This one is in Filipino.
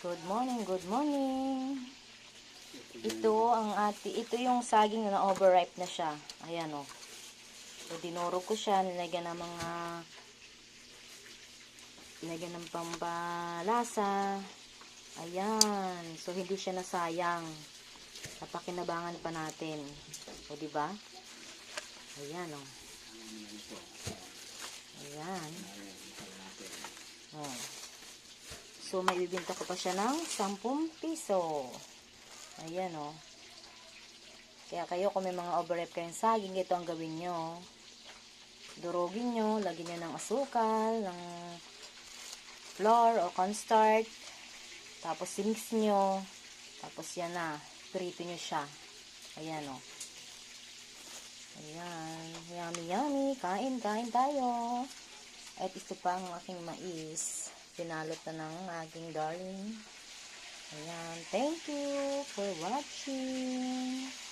Good morning, good morning. Ito ang ati, ito yung saging na overripe na siya. Ayan oh. So dinuro ko siya, nilagyan ng mga nilagyan ng pambalasa. Ayan. So hindi siya nasayang. Napakinabangan pa natin. O di ba? Ayan oh. Ayan. Oh. So, may bibinta ko pa siya ng 10 piso. Ayan, oh. Kaya kayo, kung may mga overripe kayong saging, ito ang gawin nyo. Durugin nyo, lagyan nyo ng asukal, ng flour o cornstarch. Tapos, mix nyo. Tapos, yan na. Prito nyo siya. Ayan, oh. Ayan. Yummy, yummy. Kain, kain tayo. At ito pa ang aking mais. Pinalot na ng aking darling. Ayan. Thank you for watching.